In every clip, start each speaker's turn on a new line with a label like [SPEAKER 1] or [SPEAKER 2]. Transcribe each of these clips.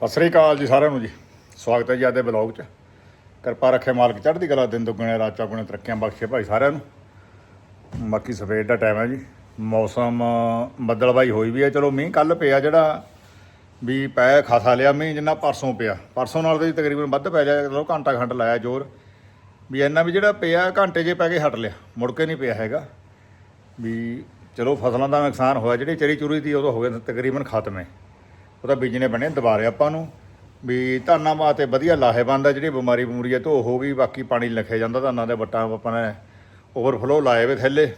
[SPEAKER 1] ਸਤਿ ਸ੍ਰੀ ਅਕਾਲ ਜੀ ਸਾਰਿਆਂ ਨੂੰ ਜੀ। ਸਵਾਗਤ ਹੈ ਜੀ ਅੱਜ ਦੇ ਬਲੌਗ 'ਚ। ਕਿਰਪਾ ਰੱਖੇ ਮਾਲਕ ਚੜ੍ਹਦੀ ਕਲਾ, ਦਿਨ ਦੁੱਗਣੇ, ਰਾਤ ਚੌਗੁਣੇ ਤਰੱਕੀਆਂ ਬਖਸ਼ੇ ਭਾਈ ਸਾਰਿਆਂ ਨੂੰ। ਬਾਕੀ ਸਵੇਰ ਦਾ ਟਾਈਮ ਹੈ ਜੀ। ਮੌਸਮ ਬੱਦਲਬਾਈ ਹੋਈ ਵੀ ਹੈ। ਚਲੋ ਮੀਂਹ ਕੱਲ ਪਿਆ ਜਿਹੜਾ, ਵੀ ਪੈ ਖਾਸਾ ਲਿਆ ਮੀਂਹ ਜਿੰਨਾ ਪਰਸੋਂ ਪਿਆ। ਪਰਸੋਂ ਨਾਲ ਤਾਂ ਜੀ ਤਕਰੀਬਨ ਵੱਧ ਪੈ ਜਾਇਆ, ਚਲੋ ਘੰਟਾ ਖੰਡ ਲਾਇਆ ਜ਼ੋਰ। ਵੀ ਇੰਨਾ ਵੀ ਜਿਹੜਾ ਪਿਆ, ਘੰਟੇ ਜੇ ਪੈ ਕੇ ਹਟ ਲਿਆ। ਮੁੜ ਕੇ ਨਹੀਂ ਪਿਆ ਹੈਗਾ। ਵੀ ਚਲੋ ਫਸਲਾਂ ਦਾ ਨੁਕਸਾਨ ਹੋਇਆ, ਜਿਹੜੀ ਚਰੀ ਚੁਰੀ ਸੀ ਉਦੋਂ ਹੋ ਗਿਆ ਤਕਰੀਬਨ ਖਤਮ ਹੈ। ਉਹ ਤਾਂ ਬੀਜਣੇ ਬਣੇ ਦੁਬਾਰੇ ਆਪਾਂ ਨੂੰ। ਵੀ ਧਾਨਾਂ ਵਾਸਤੇ ਵਧੀਆ ਲਾਹੇਵੰਦ ਆ, ਜਿਹੜੀ ਬਿਮਾਰੀ ਬਮੂਰੀ ਹੈ ਧੋ ਹੋ ਗਈ ਬਾਕੀ ਪਾਣੀ ਲਿਖਿਆ ਜਾਂਦਾ, ਧਾਨਾਂ ਦੇ ਵੱਟਾਂ ਆਪਾਂ ਨੇ ਓਵਰਫਲੋ ਲਾਏ ਵੇ ਥੱਲੇ।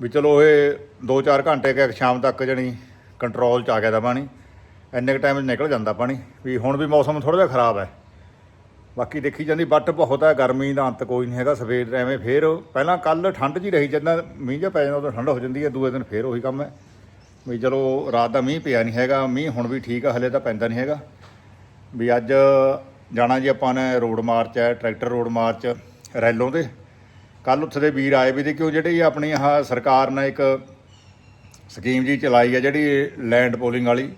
[SPEAKER 1] ਵੀ ਚਲੋ ਇਹ 2-4 ਘੰਟੇ ਕਿ ਸ਼ਾਮ ਤੱਕ ਜਣੀ ਕੰਟਰੋਲ ਚ ਆ ਗਿਆ ਦਾ ਪਾਣੀ। ਇੰਨੇ ਕ ਟਾਈਮ ਨਿਕਲ ਜਾਂਦਾ ਪਾਣੀ। ਵੀ ਹੁਣ ਵੀ ਮੌਸਮ ਥੋੜਾ ਜਿਹਾ ਖਰਾਬ ਹੈ ਬਾਕੀ ਦੇਖੀ ਜਾਂਦੀ ਬੱਟ ਬਹੁਤ ਹੈ ਗਰਮੀ ਦਾ ਅੰਤ ਕੋਈ ਨਹੀਂ ਹੈਗਾ, ਸਵੇਰ ਐਵੇਂ ਫੇਰ ਪਹਿਲਾਂ ਕੱਲ ਠੰਡ ਜੀ ਰਹੀ, ਜਦੋਂ ਮੀਂਹ ਜਿਹਾ ਪੈ ਜਾਂਦਾ, ਉਦੋਂ ਠੰਡ ਹੋ ਜਾਂਦੀ ਹੈ ਦੂਏ ਦਿਨ ਫੇਰ ਉਹੀ ਕੰਮ ਹੈ। ਵੀ ਚਲੋ ਰਾਤ ਦਾ ਮੀਂਹ ਪਿਆ ਨਹੀਂ ਹੈਗਾ, ਮੀਂਹ ਹੁਣ ਵੀ ਠੀਕ ਆ, ਹਲੇ ਤਾਂ ਪੈਂਦਾ ਨਹੀਂ ਹੈਗਾ। ਵੀ ਅੱਜ ਜਾਣਾ ਜੀ ਆਪਾਂ ਨੇ ਰੋਡ ਮਾਰਚ ਹੈ, ਟਰੈਕਟਰ ਰੋਡ ਮਾਰਚ, ਰੈਲੋਂ ਤੇ। ਕੱਲ ਉੱਥੇ ਦੇ ਵੀਰ ਆਏ ਵੀ ਤੇ ਕਿਉਂ ਜਿਹੜੀ ਆਪਣੀ ਆਹ ਸਰਕਾਰ ਨੇ ਇੱਕ ਸਕੀਮ ਜੀ ਚਲਾਈ ਹੈ ਜਿਹੜੀ ਲੈਂਡ ਪੋਲਿੰਗ ਵਾਲੀ,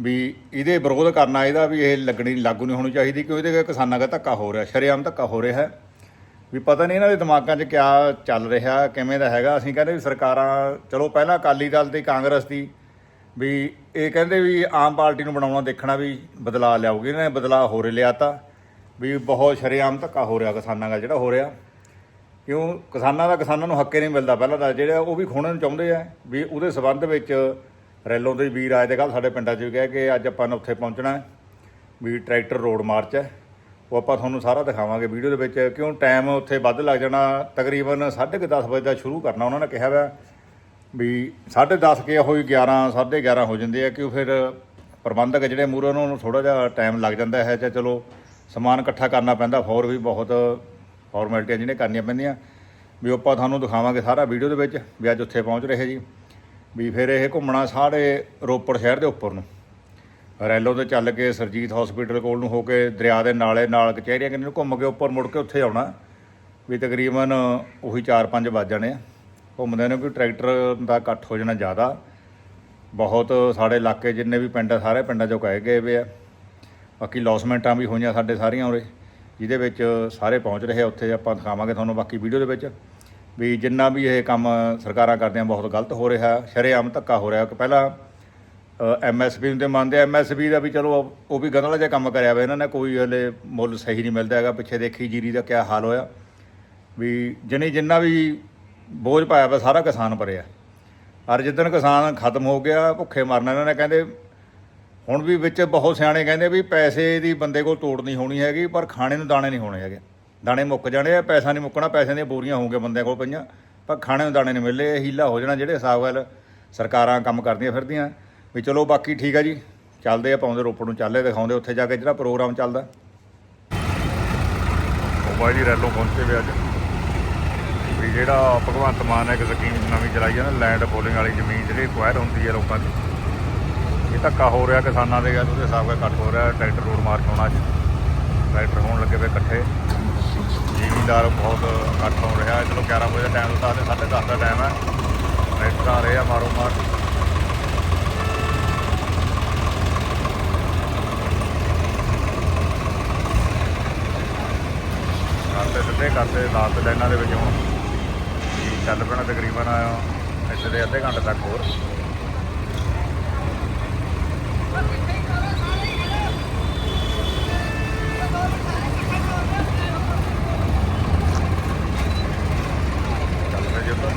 [SPEAKER 1] ਵੀ ਇਹਦੇ ਵਿਰੋਧ ਕਰਨਾ ਇਹਦਾ ਵੀ ਇਹ ਲੱਗਣੀ, ਲਾਗੂ ਨਹੀਂ ਹੋਣੀ ਚਾਹੀਦੀ ਕਿਉਂ ਇਹਦੇ ਕਿਸਾਨਾਂ ਦਾ ਧੱਕਾ ਹੋ ਰਿਹਾ, ਸ਼ਰੇਆਮ ਧੱਕਾ ਹੋ ਰਿਹਾ ਹੈ। ਵੀ ਪਤਾ ਨਹੀਂ ਇਹਨਾਂ ਦੇ ਦਿਮਾਗਾਂ 'ਚ ਕਿਆ ਚੱਲ ਰਿਹਾ, ਕਿਵੇਂ ਦਾ ਹੈਗਾ। ਅਸੀਂ ਕਹਿੰਦੇ ਵੀ ਸਰਕਾਰਾਂ, ਚਲੋ ਪਹਿਲਾਂ ਅਕਾਲੀ ਦਲ ਤੇ ਕਾਂਗਰਸ ਦੀ ਵੀ ਇਹ ਕਹਿੰਦੇ ਵੀ ਆਮ ਪਾਰਟੀ ਨੂੰ ਬਣਾਉਣਾ, ਦੇਖਣਾ ਵੀ ਬਦਲਾਅ ਲਿਆਉਗੀ ਇਹਨਾਂ ਨੇ ਬਦਲਾਅ ਹੋ ਰਿਹਾ ਤਾਂ ਵੀ ਬਹੁਤ ਸ਼ਰੇਆਮ ਧੱਕਾ ਹੋ ਰਿਹਾ ਕਿਸਾਨਾਂ ਦਾ ਜਿਹੜਾ ਹੋ ਰਿਹਾ। ਕਿਉਂ? ਕਿਸਾਨਾਂ ਦਾ ਕਿਸਾਨਾਂ ਨੂੰ ਹੱਕੇ ਨਹੀਂ ਮਿਲਦਾ ਪਹਿਲਾਂ ਤਾਂ। ਜਿਹੜਾ ਉਹ ਵੀ ਖੋਣੇ ਨੂੰ ਚਾਹੁੰਦੇ ਆ ਵੀ ਉਹਦੇ ਸਬੰਧ ਵਿੱਚ ਰੈਲੋਂ ਦੇ ਵੀਰ ਆਏ ਤੇ ਕੱਲ ਸਾਡੇ ਪਿੰਡਾਂ 'ਚ ਵੀ ਕਹਿ ਕੇ ਅੱਜ ਆਪਾਂ ਨੇ ਉੱਥੇ ਪਹੁੰਚਣਾ ਵੀ ਟਰੈਕਟਰ ਰੋਡ ਮਾਰਚ ਹੈ। ਉਹ ਆਪਾਂ ਤੁਹਾਨੂੰ ਸਾਰਾ ਦਿਖਾਵਾਂਗੇ ਵੀਡੀਓ ਦੇ ਵਿੱਚ, ਕਿਉਂ ਟਾਈਮ ਉੱਥੇ ਵੱਧ ਲੱਗ ਜਾਣਾ, ਤਕਰੀਬਨ 10:30 ਵਜੇ ਦਾ ਸ਼ੁਰੂ ਕਰਨਾ ਉਹਨਾਂ ਨੇ ਕਿਹਾ ਵਾ ਵੀ 10:30 ਕੇ ਹੋਈ 11 11:30 ਹੋ ਜਾਂਦੇ ਆ, ਕਿਉਂ ਫਿਰ ਪ੍ਰਬੰਧਕ ਜਿਹੜੇ ਮੂਹਰੇ ਉਹਨਾਂ ਨੂੰ ਥੋੜਾ ਜਿਹਾ ਟਾਈਮ ਲੱਗ ਜਾਂਦਾ ਹੈ, ਜਾਂ ਚਲੋ ਸਮਾਨ ਇਕੱਠਾ ਕਰਨਾ ਪੈਂਦਾ ਫੌਰ ਵੀ ਬਹੁਤ ਫਾਰਮੈਲਿਟੀਆਂ ਜਿਹਨੇ ਕਰਨੀਆਂ ਪੈਂਦੀਆਂ। ਵੀ ਆਪਾਂ ਤੁਹਾਨੂੰ ਦਿਖਾਵਾਂਗੇ ਸਾਰਾ ਵੀਡੀਓ ਦੇ ਵਿੱਚ ਵੀ ਅੱਜ ਉੱਥੇ ਪਹੁੰਚ ਰਹੇ ਜੀ। ਵੀ ਫਿਰ ਇਹ ਘੁੰਮਣਾ ਸਾਰੇ ਰੋਪੜ ਸ਼ਹਿਰ ਦੇ ਉੱਪਰ ਨੂੰ। ਰੈਲੋ ਤੇ ਚੱਲ ਕੇ ਸਰਜੀਤ ਹਸਪੀਟਲ ਕੋਲ ਨੂੰ ਹੋ ਕੇ ਦਰਿਆ ਦੇ ਨਾਲੇ, ਨਾਲ ਕਚਹਿਰੀਆਂ ਕਿੰਨੇ ਨੂੰ, ਘੁੰਮ ਕੇ ਉੱਪਰ ਮੁੜ ਕੇ ਉੱਥੇ ਆਉਣਾ। ਵੀ ਤਕਰੀਬਨ ਉਹੀ 4-5 ਵੱਜ ਜਾਣੇ ਆ। ਘੁੰਮਦੇ ਨੇ ਕੋਈ ਟਰੈਕਟਰ ਦਾ ਇਕੱਠ ਹੋ ਜਾਣਾ ਜ਼ਿਆਦਾ। ਬਹੁਤ ਸਾਡੇ ਇਲਾਕੇ ਜਿੰਨੇ ਵੀ ਪਿੰਡ ਆ, ਸਾਰੇ ਪਿੰਡਾਂ ਚੋਂ ਕਹੇ ਗਏ ਵੇ ਆ। ਬਾਕੀ ਲੌਸਮੈਂਟਾਂ ਵੀ ਹੋਈਆਂ ਸਾਡੇ ਸਾਰੀਆਂ ਉਰੇ, ਜਿਹਦੇ ਵਿੱਚ ਸਾਰੇ ਪਹੁੰਚ ਰਹੇ ਆ। ਉੱਥੇ ਆਪਾਂ ਦਿਖਾਵਾਂਗੇ ਤੁਹਾਨੂੰ ਬਾਕੀ ਵੀਡੀਓ ਦੇ ਵਿੱਚ। ਵੀ ਜਿੰਨਾ ਵੀ ਇਹ ਕੰਮ ਸਰਕਾਰਾਂ ਕਰਦੀਆਂ, ਬਹੁਤ ਗਲਤ ਹੋ ਰਿਹਾ। ਸ਼ਰੇਆਮ ਧੱਕਾ ਹੋ ਰਿਹਾ ਕਿ ਪਹਿਲਾਂ ਐਮਐਸਪੀ ਨੂੰ ਤੇ ਮੰਨਦੇ ਐਮਐਸਪੀ ਦਾ ਵੀ ਚਲੋ, ਉਹ ਵੀ ਗੰਦਲਾ ਜਿਹਾ ਕੰਮ ਕਰਿਆ ਵਾ। ਇਹਨਾਂ ਨੇ ਕੋਈ ਹਲੇ ਮੁੱਲ ਸਹੀ ਨਹੀਂ ਮਿਲਦਾ ਹੈਗਾ। ਪਿੱਛੇ ਦੇਖੀ ਜੀਰੀ ਦਾ ਕਿਆ ਹਾਲ ਹੋਇਆ। ਵੀ ਜਣੀ ਜਿੰਨਾ ਵੀ ਬੋਝ ਪਾਇਆ ਵਾ, ਸਾਰਾ ਕਿਸਾਨ ਭਰਿਆ। ਔਰ ਜਿੱਦਣ ਕਿਸਾਨ ਖਤਮ ਹੋ ਗਿਆ, ਭੁੱਖੇ ਮਰਨਾ। ਇਹਨਾਂ ਨੇ ਕਹਿੰਦੇ, ਹੁਣ ਵੀ ਵਿੱਚ ਬਹੁਤ ਸਿਆਣੇ ਕਹਿੰਦੇ ਵੀ ਪੈਸੇ ਦੀ ਬੰਦੇ ਕੋਲ ਤੋੜ ਨਹੀਂ ਹੋਣੀ ਹੈਗੀ, ਪਰ ਖਾਣੇ ਨੂੰ ਦਾਣੇ ਨਹੀਂ ਹੋਣੇ ਹੈਗੇ। ਦਾਣੇ ਮੁੱਕ ਜਾਣੇ ਆ, ਪੈਸਾ ਨਹੀਂ ਮੁੱਕਣਾ, ਪੈਸਿਆਂ ਦੀਆਂ ਬੋਰੀਆਂ ਹੋਣਗੇ ਬੰਦਿਆਂ ਕੋਲ ਪਈਆਂ। ਪਰ ਖਾਣੇ ਨੂੰ ਦਾਣੇ ਨਹੀਂ ਮਿਲਦੇ, ਇਹ ਹੀਲਾ ਹੋ ਜਾਣਾ ਜਿਹੜੇ ਹਿਸਾਬ ਨਾਲ ਸਰਕਾਰਾਂ ਕੰਮ ਕਰਦੀਆਂ ਫਿਰਦੀਆਂ। ਵੀ ਚਲੋ ਬਾਕੀ ਠੀਕ ਆ ਜੀ। ਚੱਲਦੇ ਆ, ਪਾਉਂਦੇ ਰੋਪੜ ਨੂੰ ਚੱਲੇ ਦਿਖਾਉਂਦੇ ਉੱਥੇ ਜਾ ਕੇ ਜਿਹੜਾ ਪ੍ਰੋਗਰਾਮ ਚੱਲਦਾ। ਉਹ ਬਾਈ ਜੀ ਰੈਲੋਂ ਪਹੁੰਚੇ ਵੇ ਅੱਜ। ਵੀ ਜਿਹੜਾ ਭਗਵੰਤ ਮਾਨ ਨੇ ਇੱਕ ਸਕੀਮ ਨਵੀਂ ਚਲਾਈ ਹੈ ਨਾ ਲੈਂਡ ਪੋਲਿੰਗ ਵਾਲੀ ਜ਼ਮੀਨ ਜਿਹੜੀ ਐਕਵਾਇਰ ਹੁੰਦੀ ਹੈ ਲੋਕਾਂ ਦੀ। ਇਹ ਧੱਕਾ ਹੋ ਰਿਹਾ ਕਿਸਾਨਾਂ ਦੇ ਗੱਲ ਉਹਦੇ ਹਿਸਾਬ ਨਾਲ ਕੱਟ ਹੋ ਰਿਹਾ, ਟਰੈਕਟਰ ਰੋਡ ਮਾਰਚ ਹੋਣਾ ਅੱਜ। ਟਰੈਕਟਰ ਹੋਣ ਲੱਗੇ ਵੇ ਇਕੱਠੇ। ਜ਼ਿਮੀਂਦਾਰ ਬਹੁਤ ਇਕੱਠ ਹੋ ਰਿਹਾ। ਚਲੋ 11 ਵਜੇ ਦਾ ਟਾਈਮ ਦਿੱਤਾ ਤੇ 10:30 ਦਾ ਟਾਈਮ ਹੈ ਟਰੈਕਟਰ ਆ ਰਹੇ ਆ ਮਾਰੋ ਮਾਰ ਕਰਦੇ ਕਰਦੇ ਲਾਸਟ ਲਾਈਨਾਂ ਦੇ ਵਿੱਚ ਹੁਣ। ਵੀ ਚੱਲ ਪੈਣਾ ਤਕਰੀਬਨ ਇੱਥੇ ਦੇ ਅੱਧੇ ਘੰਟੇ ਤੱਕ ਹੋਰ ਚੱਲ ਪਏ ਜੀ ਉੱਧਰ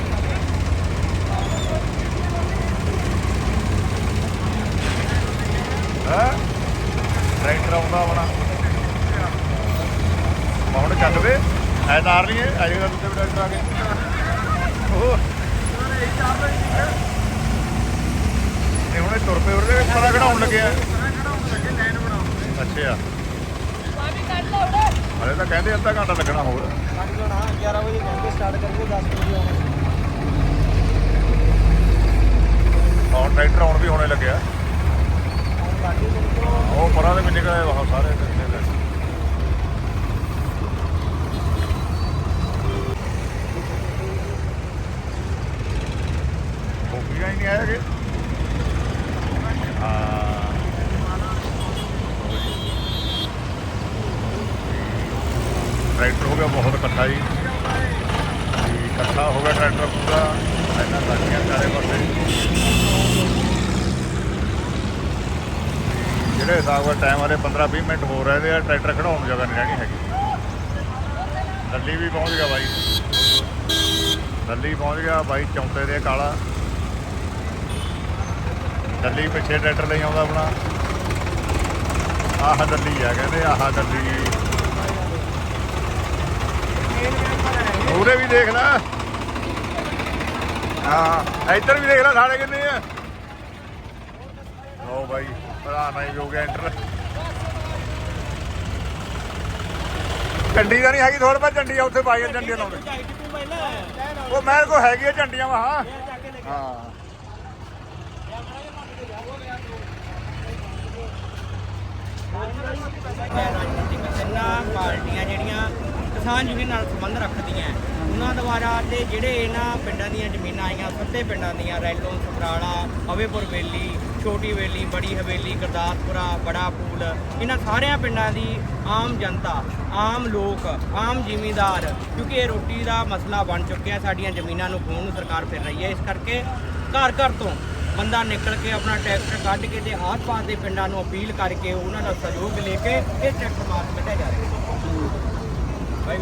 [SPEAKER 1] ਹਾਂ ਟਰੈਕਟਰ ਆਉਂਦਾ ਆਪਣਾ ਮੈਂ ਹੁਣ ਚੱਲ ਵੇ ਐ ਤਾਰ ਨਹੀਂ ਦੂਜੇ ਡਾਕਟਰ ਆ ਗਏ ਉਹ ਇਹ ਹੁਣੇ ਤੁਰ ਪਏ ਉਹਦੇ ਪਤਾ ਕਢਾਉਣ ਲੱਗਿਆ ਅੱਛਾ ਹਲੇ ਤਾਂ ਕਹਿੰਦੇ ਅੱਧਾ ਘੰਟਾ ਲੱਗਣਾ ਹੋਰ
[SPEAKER 2] 11 ਵਜੇ ਕਹਿੰਦੇ ਸਟਾਰਟ ਕਰਾਂਗੇ 10 ਵਜੇ ਆਉਣਾ
[SPEAKER 1] ਹੁਣ ਟਰੈਕਟਰ ਆਉਣ ਵੀ ਹੋਣੇ ਲੱਗਿਆ। ਉਹ ਪਰਾਂ ਦੇ ਵੀ ਨਿਕਲੇ ਬਹੁਤ ਸਾਰੇ। ਹੀ ਨਹੀਂ ਆਇਆ ਕਿ। ਟਰੈਕਟਰ ਹੋ ਗਿਆ ਬਹੁਤ ਇਕੱਠਾ ਜੀ। ਇਕੱਠਾ ਹੋ ਗਿਆ ਟਰੈਕਟਰ ਪੂਰਾ। ਇਹਨਾਂ ਲੱਗੀਆਂ ਸਾਰੇ ਪਾਸੇ। ਜਿਹੜੇ ਹਿਸਾਬ ਨਾਲ ਟਾਈਮ ਵਾਲੇ 15-20 ਮਿੰਟ ਹੋ ਰਹੇ ਨੇ ਟਰੈਕਟਰ ਖੜਾਉਣ ਜਗ੍ਹਾ ਨਹੀਂ ਰਹਿਣੀ ਹੈਗੀ। ਦਿੱਲੀ ਵੀ ਪਹੁੰਚ ਗਿਆ ਬਾਈ। ਦਿੱਲੀ ਪਹੁੰਚ ਗਿਆ ਬਾਈ ਚੌਂਤੇ ਦੇ ਕਾਲਾ। ਦੱਲੀ ਪਿੱਛੇ ਟਰੈਕਟਰ ਲਈ ਆਉਂਦਾ ਆਪਣਾ। ਆਹ ਦੱਲੀ ਆ ਕਹਿੰਦੇ, ਆਹ ਦੱਲੀ ਉਹਦੇ ਵੀ ਦੇਖ ਲੈ। ਹਾਂ, ਇੱਧਰ ਵੀ ਦੇਖ ਲੈ, ਸਾਡੇ ਕਿੰਨੇ ਆ। ਲੋ ਬਾਈ, ਭਰਾ ਨਹੀਂ ਹੋ ਗਿਆ ਐਂਟਰ ਝੰਡੀ ਦਾ ਨਹੀਂ ਹੈਗੀ ਥੋੜੇ ਪਾ ਝੰਡੀ ਆ, ਉੱਥੇ ਪਾਈ ਝੰਡੀਆਂ ਲਾਉਂਦੇ। ਉਹ ਮੇਰੇ ਕੋ ਹੈਗੀ ਆ ਝੰਡੀਆਂ ਵਾ ਹਾਂ।
[SPEAKER 3] ਰਾਜਨੀਤਿਕ ਤਿੰਨਾਂ ਪਾਰਟੀਆਂ ਜਿਹੜੀਆਂ ਕਿਸਾਨ ਯੂਨੀਅਨ ਨਾਲ ਸੰਬੰਧ ਰੱਖਦੀਆਂ, ਉਹਨਾਂ ਦੁਆਰਾ ਤੇ ਜਿਹੜੇ ਇਹਨਾਂ ਪਿੰਡਾਂ ਦੀਆਂ ਜ਼ਮੀਨਾਂ ਆਈਆਂ, ਸੱਤੇ ਪਿੰਡਾਂ ਦੀਆਂ, ਰੈਲੋਂ ਸਮਰਾਲਾ, ਹਵੇਪੁਰ ਵੇਲੀ, ਛੋਟੀ ਵੇਲੀ, ਬੜੀ ਹਵੇਲੀ, ਗੁਰਦਾਸਪੁਰਾ, ਬੜਾ ਪੂਲ, ਇਹਨਾਂ ਸਾਰਿਆਂ ਪਿੰਡਾਂ ਦੀ ਆਮ ਜਨਤਾ, ਆਮ ਲੋਕ, ਆਮ ਜ਼ਿਮੀਂਦਾਰ, ਕਿਉਂਕਿ ਇਹ ਰੋਟੀ ਦਾ ਮਸਲਾ ਬਣ ਚੁੱਕਿਆ, ਸਾਡੀਆਂ ਜ਼ਮੀਨਾਂ ਨੂੰ ਖੋਹਣ ਨੂੰ ਸਰਕਾਰ ਫਿਰ ਰਹੀ ਹੈ, ਇਸ ਕਰਕੇ ਘਰ ਘਰ ਤੋਂ ਬੰਦਾ ਨਿਕਲ ਕੇ ਆਪਣਾ ਟਰੈਕਟਰ ਕੱਢ ਕੇ ਤੇ ਆਸ-ਪਾਸ ਦੇ ਪਿੰਡਾਂ ਨੂੰ ਅਪੀਲ ਕਰਕੇ ਉਹਨਾਂ ਦਾ ਸਹਿਯੋਗ ਲੈ ਕੇ ਇਹ ਟਰੈਕਟਰ ਮਾਰਕ ਕੱਢਿਆ ਜਾ ਰਿਹਾ ਭਾਈ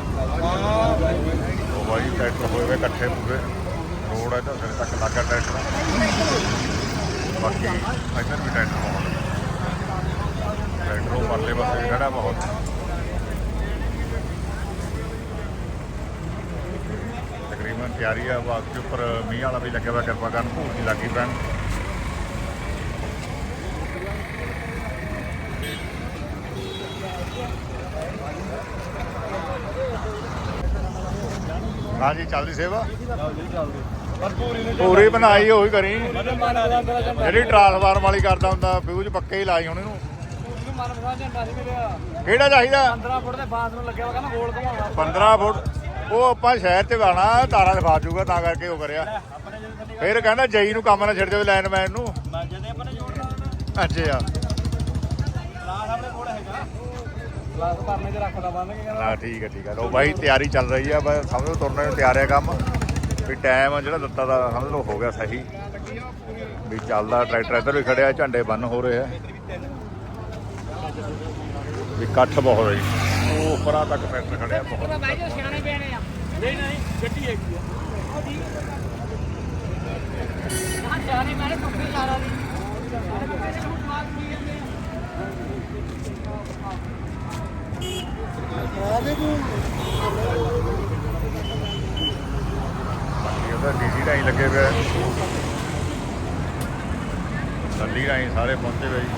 [SPEAKER 1] ਟਰੈਕਟਰ ਹੋਏ ਵੇ, ਇਕੱਠੇ ਪੂਰੇ। ਰੋਡ ਹੈ ਤਾਂ ਸਿਰ ਤੱਕ ਲੱਗਾ ਟਰੈਕਟਰ। ਬਾਕੀ ਇੱਧਰ ਵੀ ਟਰੈਕਟਰ ਬਹੁਤ ਟਰੈਕਟਰ ਉਹ ਪਰਲੇ ਪਾਸੇ ਖੜਾ ਬਹੁਤ। ਤਕਰੀਬਨ ਤਿਆਰੀ ਆ ਬਾਗ ਉੱਪਰ ਮੀਂਹ ਵਾਲਾ ਵੀ ਲੱਗਿਆ ਹੋਇਆ, ਕਿਰਪਾ ਕਰਨ ਭੂਰ ਦੀ ਲੱਗੀ ਪੈਣ। ਹਾਂਜੀ ਚੱਲਦੀ ਸੇਵਾ। ਪੂਰੀ ਬਣਾਈ ਉਹੀ ਕਰੀ। ਜਿਹੜੀ ਟਰਾਂਸਫਾਰਮ ਵਾਲੀ ਕਰਦਾ ਹੁੰਦਾ ਫਿਊਜ਼ ਪੱਕੇ ਹੀ ਲਾਈ ਹੁਣ ਇਹਨੂੰ। ਕਿਹੜਾ ਚਾਹੀਦਾ?
[SPEAKER 4] 15 ਫੁੱਟ। ਦੇ ਬਾਂਸ ਨੂੰ ਲੱਗਿਆ ਕਹਿੰਦਾ ਗੋਲ ਘਮਾਉਣਾ
[SPEAKER 1] 15 ਫੁੱਟ ਉਹ ਆਪਾਂ ਸ਼ਹਿਰ ਚ ਆਣਾ ਤਾਰਾਂ ਦੇ ਫਾ ਜਾਊਗਾ ਤਾਂ ਕਰਕੇ ਉਹ ਕਰਿਆ। ਫਿਰ ਕਹਿੰਦਾ ਜਈ ਨੂੰ ਕੰਮ ਨਾ ਛੱਡ ਜਾਵੇ ਲਾਈਨਮੈਨ ਨੂੰ ਅੱਛਾ।
[SPEAKER 4] ਭਰਨੇ ਰੱਖਦਾ ਬੰਨ ਕੇ ਕਹਿੰਦਾ
[SPEAKER 1] ਨਾ ਠੀਕ ਹੈ ਠੀਕ ਹੈ। ਲੋ ਬਾਈ ਤਿਆਰੀ ਚੱਲ ਰਹੀ ਆ ਬਸ ਸਮਝੋ ਤੁਰਨੇ ਨੂੰ ਤਿਆਰ ਹੈ ਕੰਮ। ਵੀ ਟਾਈਮ ਜਿਹੜਾ ਦਿੱਤਾ ਦਾ ਸਮਝ ਲਓ ਹੋ ਗਿਆ ਸਹੀ। ਵੀ ਚੱਲਦਾ ਟਰੈਕਟਰ ਇੱਧਰ ਵੀ ਖੜਿਆ ਝੰਡੇ ਬੰਨ ਹੋ ਰਹੇ ਆ। ਵੀ ਇਕੱਠ ਬਹੁਤ ਹੈ ਜੀ। ਉਹ ਉੱਪਰਾਂ ਤੱਕ ਟਰੈਕਟਰ ਖੜਿਆ ਬਹੁਤ।
[SPEAKER 4] ਨਹੀਂ ਨਹੀਂ ਗੱਡੀ ਹੈਗੀ ਆ।
[SPEAKER 1] ਉਹਦਾ ਡੀਸੀ ਰਾਹੀਂ ਲੱਗੇ ਪਏ ਲੱਲੀ ਰਾਹੀਂ ਸਾਰੇ ਪਹੁੰਚੇ ਪਏ ਜੀ।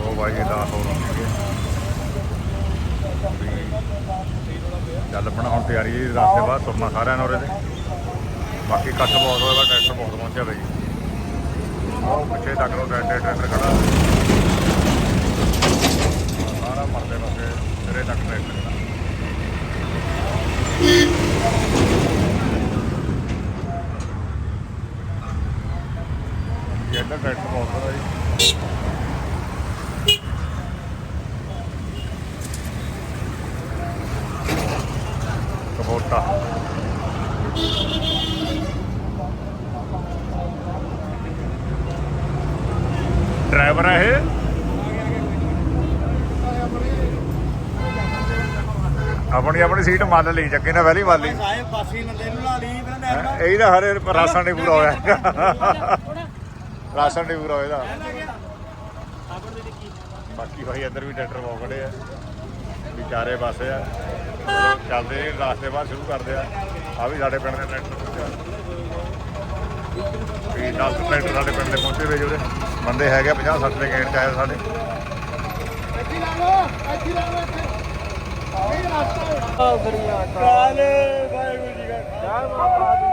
[SPEAKER 1] ਉਹ ਬਾਈ ਦਾ ਹੋ ਚੱਲ ਪਣਾ ਹੁਣ ਤਿਆਰੀ ਜੀ ਰਾਸਤੇ ਬਾਅਦ ਤੁਰਨਾ ਸਾਰਿਆਂ ਨੇ ਉਰੇ ਤੇ। ਬਾਕੀ ਕੱਟ ਬਹੁਤ ਹੋਇਆ ਟਰੈਕਟਰ ਬਹੁਤ ਪਹੁੰਚਿਆ ਬਈ ਉਹ ਪਿੱਛੇ ਤੱਕ ਨੂੰ ਟਰੈਕਟਰ ਟਰੈਕਟਰ ਖੜਾ। ਸਾਰਾ ਮਰਦੇ ਪਾਸੇ ਸਿਰੇ ਤੱਕ ਟਰੈਕਟਰ ਖੜਾ ਇਹ ਤਾਂ ਟਰੈਕਟਰ ਬਹੁਤ ਬੜਾ ਜੀ। ਕਬੋਟਾ। ਡਰਾਈਵਰ ਹੈ ਇਹ। ਆਪਣੀ ਆਪਣੀ ਸੀਟ ਮੰਨ ਲਈ ਜੱਗੇ ਨੇ ਪਹਿਲੀ ਮੰਨ ਲਈ।
[SPEAKER 4] ਸਾਹਿਬ ਬਾਸੀ ਨੰਦੇ ਨੂੰ ਲਾ ਲਈ ਫਿਰ
[SPEAKER 1] ਹੈਂ, ਇਹਦਾ ਹਰੇ ਰਾਸ਼ਨ ਨਹੀਂ ਪੂਰਾ ਹੋਇਆ। ਰਾਸ਼ਨ ਨਹੀਂ ਪੂਰਾ ਹੋਇਆ ਬਾਕੀ ਭਾਈ ਇੱਧਰ ਵੀ ਟਰੈਕਟਰ ਬਹੁਤ ਖੜੇ ਆ। ਵਿਚਾਰੇ ਪਾਸੇ ਆ। ਚੱਲਦੇ ਨੇ ਰਾਸਤੇ ਬਾਅਦ ਸ਼ੁਰੂ ਕਰਦੇ ਆ। ਆ ਵੀ ਸਾਡੇ ਪਿੰਡ ਦੇ ਟਰੈਕਟਰ ਵੀ 10 ਟਰੈਕਟਰ ਸਾਡੇ ਪਿੰਡ ਦੇ ਪਹੁੰਚੇ ਵੇ ਜਿਹੜੇ ਬੰਦੇ ਹੈਗੇ 50 60 ਦੇ ਗੇਟ ਚ ਆਏ ਸਾਡੇ।
[SPEAKER 4] ਸਰੀਆ ਕਾਲ ਵਾਹਿਗੁਰੂ ਜੀ ਕਾ ਜੈ ਮਾਤਾ ਦੀ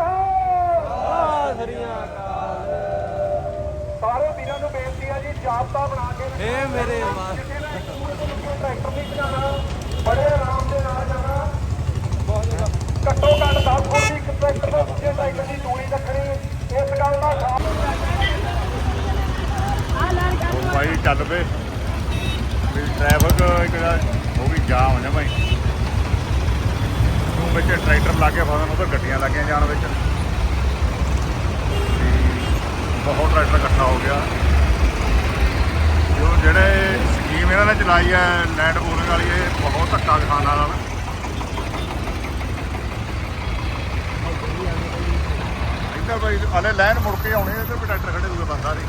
[SPEAKER 4] ਆ ਸਰੀਆ ਕਾਲ
[SPEAKER 5] ਸਾਰੇ ਵੀਰਾਂ ਨੂੰ ਬੇਨਤੀ ਹੈ ਜੀ ਜਾਬਤਾ ਬਣਾ ਕੇ
[SPEAKER 4] ਏ ਮੇਰੇ ਮਾਂ
[SPEAKER 5] ਟਰੈਕਟਰ ਨਹੀਂ ਚਲਾਉਣਾ ਬੜੇ ਆਰਾਮ ਦੇ ਨਾਲ ਜਾਣਾ ਘੱਟੋ ਘੱਟ 10 ਫੁੱਟ ਦੀ ਇੱਕ ਟਰੈਕਟਰ ਤੋਂ ਦੂਜੇ ਟਰੈਕਟਰ ਦੀ ਦੂਰੀ ਰੱਖਣੀ ਇਸ ਗੱਲ ਦਾ ਖਾਸ
[SPEAKER 1] ਉਹ ਭਾਈ ਚੱਲ ਪਏ ਵੀ ਟ੍ਰੈਫਿਕ ਇੱਕ ਦਾ ਹੋ ਗਈ ਜਾਮ ਹੋ ਜਾ ਭਾਈ ਵਿੱਚ ਲਾਗੇ ਲਾ ਫਸਣ, ਉਧਰ ਗੱਡੀਆਂ ਲੱਗੀਆਂ ਜਾਣ ਵਿੱਚ। ਬਹੁਤ ਟਰੈਕਟਰ ਇਕੱਠਾ ਹੋ ਗਿਆ। ਜੋ ਜਿਹੜੇ ਸਕੀਮ ਇਹਨਾਂ ਨੇ ਚਲਾਈ ਹੈ ਲੈਂਡ ਪੂਲਿੰਗ ਵਾਲੀ, ਇਹ ਬਹੁਤ ਧੱਕਾ ਕਿਸਾਨਾਂ ਨਾਲ ਇੱਧਰ ਬਈ, ਹਲੇ ਲਾਈਨ ਮੁੜ ਕੇ ਆਉਣੀ ਹੈ ਇੱਧਰ ਟਰੈਕਟਰ ਖੜੇ ਦੂਏ ਬੰਦਾ ਦੀ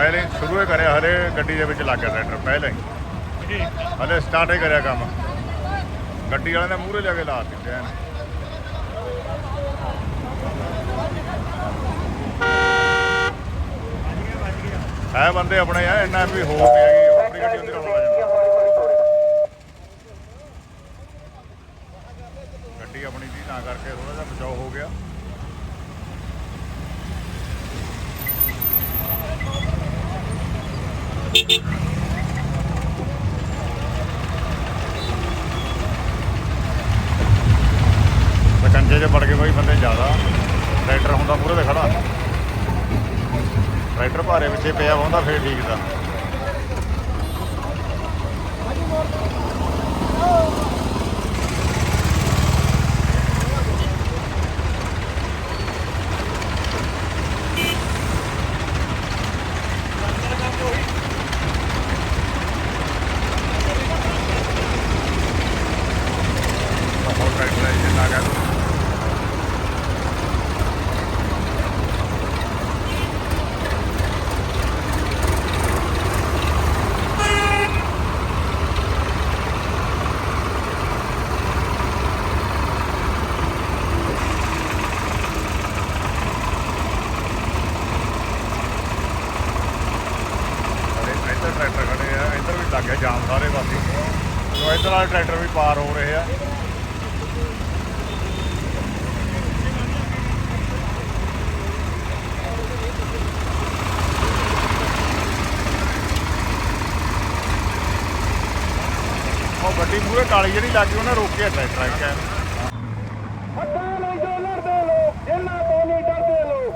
[SPEAKER 1] ਪਹਿਲੇ ਸ਼ੁਰੂ ਹੀ ਕਰਿਆ ਹਲੇ ਗੱਡੀ ਦੇ ਵਿੱਚ ਲੱਗ ਗਿਆ ਟਰੈਕਟਰ ਪਹਿਲੇ ਹੀ। ਹਲੇ ਸਟਾਰਟ ਹੀ ਕਰਿਆ ਕੰਮ। ਗੱਡੀ ਵਾਲਿਆਂ ਨੇ ਮੂਹਰੇ ਜਾ ਕੇ ਲਾ ਦਿੱਤੇ ਐਨ। ਹੈ ਬੰਦੇ ਆਪਣੇ ਆ ਇੰਨਾ ਵੀ ਹੋ ਕਿ ਆਪਣੀ ਗੱਡੀ ਉਹਦੇ ਨਾਲ ਹੋ ਜਾਂਦਾ ਗੱਡੀ ਆਪਣੀ ਦੀ ਤਾਂ ਕਰਕੇ ਥੋੜਾ ਜਿਹਾ ਬਚਾਓ ਹੋ ਗਿਆ ਕੰਜੇ 'ਚ ਵੜ ਕੇ ਕੋਈ ਬੰਦੇ ਜ਼ਿਆਦਾ ਟਰੈਕਟਰ ਹੁੰਦਾ, ਮੂਹਰੇ ਤੇ ਖੜਾ। ਟਰੈਕਟਰ ਭਾਰੇ ਪਿੱਛੇ ਪਿਆ ਹੁੰਦਾ, ਫੇਰ ਠੀਕ ਦਾ ਬਹੁਤ ਟਰੈਕਟਰ ਹੈ ਜਿੰਨਾ ਕਹਿ ਦੋ ਅਰੇ ਇੱਧਰ ਟਰੈਕਟਰ ਖੜੇ ਆ ਇੱਧਰ ਵੀ ਲੱਗ ਗਿਆ ਜਾਮ ਸਾਰੇ ਪਾਸੇ। ਸੋ ਇੱਧਰ ਵਾਲੇ ਟਰੈਕਟਰ ਵੀ ਪਾਰ ਹੋ ਰਹੇ ਆ। ਉਹ ਗੱਡੀ ਮੂਹਰੇ ਕਾਲੀ ਜਿਹੜੀ ਲੱਗੀ, ਉਹਨੇ ਰੋਕਿਆ ਟਰੈਕਟਰ ਆ
[SPEAKER 4] ਹੱਥਾਂ ਨਹੀਂ ਜੋ ਲੜਦੇ ਲੋਕ ਇਹਨਾਂ ਤੋਂ ਨਹੀਂ ਡਰਦੇ ਲੋਕ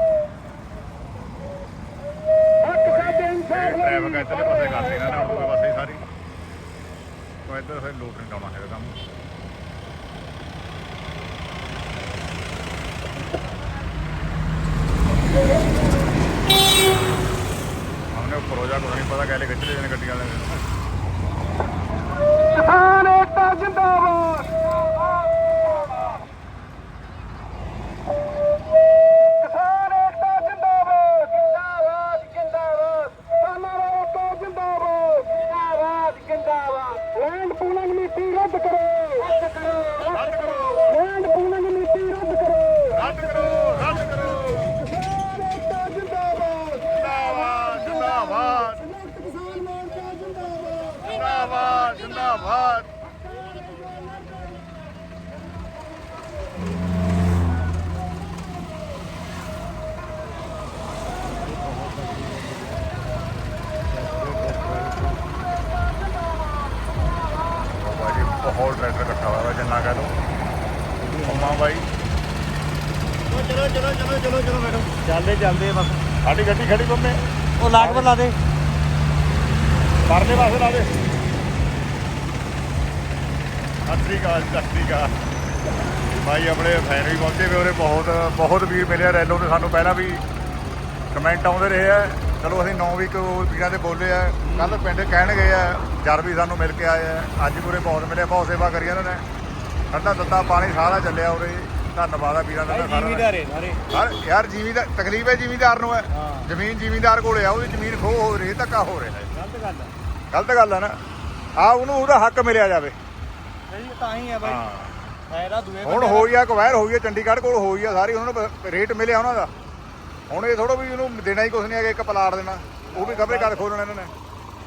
[SPEAKER 4] ਹੱਕ ਸਾਡੇ ਇਨਸਾਫ ਲਈ
[SPEAKER 1] ਟ੍ਰੈਫਿਕ ਇੱਧਰਲੇ ਪਾਸੇ ਕਰਦੀ ਇਹਨਾਂ ਨੇ ਦੂਏ ਪਾਸੇ ਸਾਰੀ ਉਹ ਇੱਧਰ ਫਿਰ ਲੋਟ ਨਹੀਂ ਆਉਣਾ ਹੈਗਾ ਕੰਮ ਭਰੋ ਜਾ
[SPEAKER 4] ਕੋਈ ਨਹੀਂ ਪਤਾ
[SPEAKER 1] ਕਹਲੇ ਖਿੱਚ
[SPEAKER 4] ਵਾਲੇ ਕਿਸਾਨ ਜਿੰਦਾਬਾਦ।
[SPEAKER 1] ਬਹੁਤ ਟਰੈਕਟਰ ਇਕੱਠਾ ਹੋਇਆ ਵਾ ਜਿੰਨਾ ਕਹਿ ਲਓ। ਅੰਮਾ ਬਾਈ।
[SPEAKER 2] ਚਲੋ ਚਲੋ ਚਲੋ ਚਲੋ ਚਲੋ ਮੈਡਮ। ਚੱਲਦੇ ਚੱਲਦੇ ਬਸ।
[SPEAKER 1] ਸਾਡੀ ਗੱਡੀ ਖੜੀ ਬੰਮੇ।
[SPEAKER 2] ਉਹ ਲਾਗ ਪਰ ਲਾ ਦੇ।
[SPEAKER 1] ਪਰਲੇ ਪਾਸੇ ਲਾ ਦੇ। ਸਤਿ ਸ਼੍ਰੀ ਅਕਾਲ ਸਤਿ ਸ਼੍ਰੀ ਅਕਾਲ। ਭਾਈ ਆਪਣੇ ਫੈਨ ਵੀ ਪਹੁੰਚੇ ਵੇ ਉਹਦੇ ਬਹੁਤ ਬਹੁਤ ਵੀਰ ਮਿਲਿਆ ਰੈਲੋ ਤੇ ਸਾਨੂੰ। ਪਹਿਲਾਂ ਵੀ ਕਮੈਂਟ ਆਉਂਦੇ ਰਹੇ ਆ। ਚਲੋ ਅਸੀਂ 9 ਵੀਕ ਵੀਰਾਂ ਦੇ ਬੋਲੇ ਆ। ਕੱਲ ਪਿੰਡ ਕਹਿਣ ਗਏ ਆ ਜਰ ਵੀ ਸਾਨੂੰ ਮਿਲ ਕੇ ਆਏ ਆ। ਅੱਜ ਪੂਰੇ ਬਹੁਤ ਮਿਲੇ ਬਹੁਤ ਸੇਵਾ ਕਰੀ ਇਹਨਾਂ ਨੇ। ਠੰਡਾ ਤੱਤਾ ਪਾਣੀ ਸਾਰਾ ਚੱਲਿਆ ਉਰੇ। ਧੰਨਵਾਦ ਆ ਵੀਰਾਂ ਦਾ ਸਾਰਿਆਂ ਦਾ।
[SPEAKER 2] ਜੀਵੀਦਾਰੇ ਸਾਰੇ।
[SPEAKER 1] ਹਰ ਯਾਰ ਜ਼ਿਮੀਦਾਰ ਤਕਲੀਫ ਹੈ ਜ਼ਿਮੀਦਾਰ ਨੂੰ ਹੈ।
[SPEAKER 2] ਹਾਂ।
[SPEAKER 1] ਜ਼ਮੀਨ ਜ਼ਿਮੀਦਾਰ ਕੋਲੇ ਆ ਉਹਦੀ ਜ਼ਮੀਨ ਖੋਹ ਹੋ ਰਹੀ ਹੈ ਧੱਕਾ ਹੋ ਰਿਹਾ ਹੈ।
[SPEAKER 2] ਗਲਤ ਗੱਲ ਆ।
[SPEAKER 1] ਗਲਤ ਗੱਲ ਹੈ ਨਾ। ਆ ਉਹਨੂੰ ਉਹਦਾ ਹੱਕ ਮਿਲਿਆ ਜਾਵੇ।
[SPEAKER 2] ਨਹੀਂ ਤਾਂ ਹੀ ਆ ਬਾਈ
[SPEAKER 1] ਹਾਂ।
[SPEAKER 2] ਫਾਇਦਾ ਦੂਏ
[SPEAKER 1] ਹੁਣ ਹੋਈ ਆ ਕਵੈਰ ਹੋਈ ਆ ਚੰਡੀਗੜ੍ਹ ਕੋਲ ਹੋਈ ਆ ਸਾਰੀ ਉਹਨਾਂ ਨੂੰ ਰੇਟ ਮਿਲਿਆ ਉਹਨਾਂ ਦਾ। ਹੁਣ ਇਹ ਥੋੜਾ ਵੀ ਉਹਨੂੰ ਦੇਣਾ ਹੀ ਕੁਛ ਨਹੀਂ ਹੈਗਾ ਇੱਕ ਪਲਾਟ ਦੇਣਾ। ਉਹ ਵੀ ਖਬਰੇ ਕਰ ਖੋਲਣਾ ਇਹਨਾਂ ਨੇ।